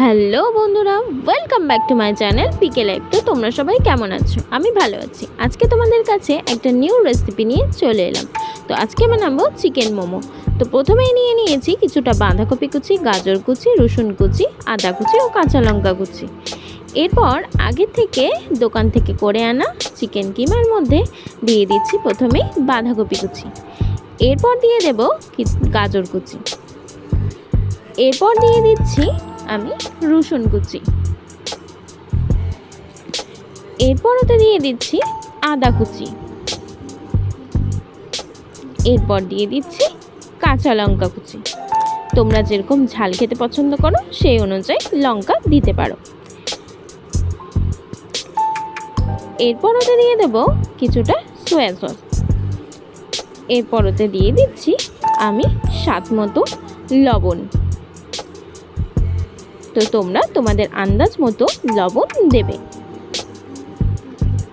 Hello বন্ধুরা welcome back to my channel PK life তো। তোমরা সবাই কেমন আছো? আমি ভালো আছি। আজকে তোমাদের কাছে একটা নিউ রেসিপি নিয়ে চলে এলাম। তো আজকে বানাবো চিকেন মোমো। তো প্রথমেই নিয়ে নিয়েছি কিছুটা বাঁধাকপি কুচি, গাজর কুচি, রসুন কুচি, আদা কুচি ও কাঁচা লঙ্কা কুচি। এরপর আগে থেকে দোকান থেকে করে আনা চিকেন কিমার মধ্যে দিয়ে দিচ্ছি প্রথমেই বাঁধাকপি কুচি। এরপর দিয়ে দেব গাজর কুচি। এরপর দিয়ে দিচ্ছি আমি রসুন কুচি। এরপর ওতে দিয়ে দিচ্ছি আদা কুচি। এরপর দিয়ে দিচ্ছি কাঁচা লঙ্কা কুচি। তোমরা যেরকম ঝাল খেতে পছন্দ করো, সেই অনুযায়ী লঙ্কা দিতে পারো। এরপর ওতে দিয়ে দেব কিছুটা সোয়া সস এরপর ওতে দিয়ে দিচ্ছি আমি স্বাদ মতো লবণ। তো তোমরা তোমাদের আন্দাজ মতো লবণ দেবে।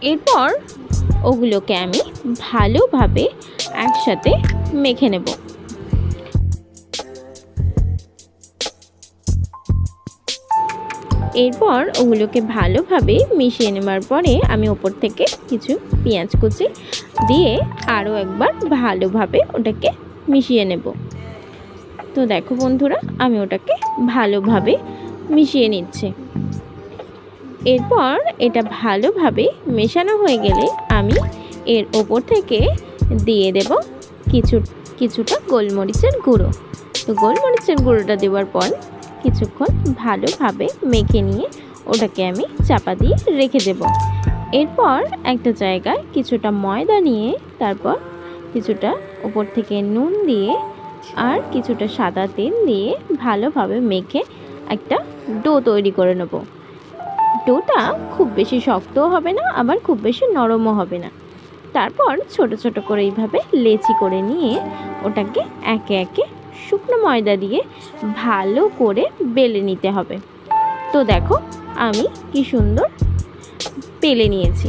এরপর ওগুলোকে আমি ভালোভাবে একসাথে মেখে নেব। এরপর ওগুলোকে ভালোভাবে মিশিয়ে নেবার পরে আমি ওপর থেকে কিছু পেঁয়াজ কুচি দিয়ে আরও একবার ভালোভাবে ওটাকে মিশিয়ে নেব। তো দেখো বন্ধুরা, আমি ওটাকে ভালোভাবে মিশিয়ে নিচ্ছে। এরপর এটা ভালোভাবে মেশানো হয়ে গেলে আমি এর ওপর থেকে দিয়ে দেব কিছু, কিছুটা গোলমরিচের গুঁড়ো। তো গোলমরিচের গুঁড়োটা দেওয়ার পর কিছুক্ষণ ভালোভাবে মেখে নিয়ে ওটাকে আমি চাপা দিয়ে রেখে দেব। এরপর একটা জায়গায় কিছুটা ময়দা নিয়ে তারপর কিছুটা ওপর থেকে নুন দিয়ে আর কিছুটা সাদা তেল দিয়ে ভালোভাবে মেখে একটা ডো তৈরি করে নেব। ডোটা খুব বেশি শক্তও হবে না, আবার খুব বেশি নরমও হবে না। তারপর ছোট ছোট করে এইভাবে লেচি করে নিয়ে ওটাকে একে একে শুকনো ময়দা দিয়ে ভালো করে বেলে নিতে হবে। তো দেখো আমি কি সুন্দর পেলে নিয়েছি।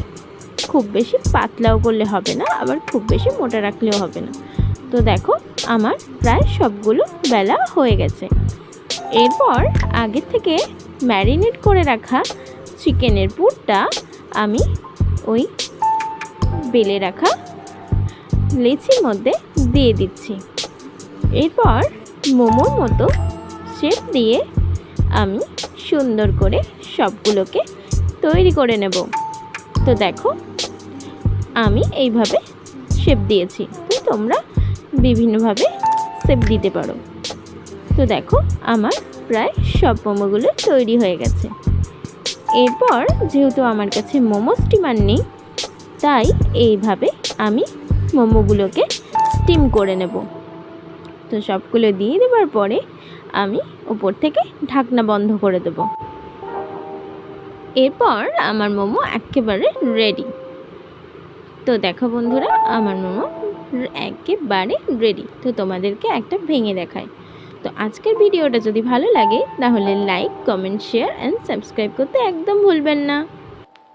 খুব বেশি পাতলাও করলে হবে না, আবার খুব বেশি মোটা রাখলেও হবে না। তো দেখো আমার প্রায় সবগুলো বেলা হয়ে গেছে। এরপর আগে থেকে ম্যারিনেট করে রাখা চিকেনের পুরটা আমি ওই বেলে রাখা লেচির মধ্যে দিয়ে দিচ্ছি। এরপর মোমোর মতো শেপ দিয়ে আমি সুন্দর করে সবগুলোকে তৈরি করে নেব। তো দেখো, আমি এইভাবে শেপ দিয়েছি। তো তোমরা বিভিন্নভাবে শেপ দিতে পারো। তো দেখো, আমার প্রায় সব মোমোগুলো তৈরি হয়ে গেছে। এরপর যেহেতু আমার কাছে মোমো স্টিমার নেই, তাই এইভাবে আমি মোমোগুলোকে স্টিম করে নেব। তো সবগুলো দিয়ে দেওয়ার পরে আমি উপর থেকে ঢাকনা বন্ধ করে দেব। এরপর আমার মোমো একেবারে রেডি তো দেখো বন্ধুরা, আমার মোমো একেবারে রেডি তো তোমাদেরকে একটা ভেঙে দেখায় তো আজকের ভিডিওটা যদি ভালো লাগে, তাহলে like comment share and subscribe করতে একদম ভুলবেন না।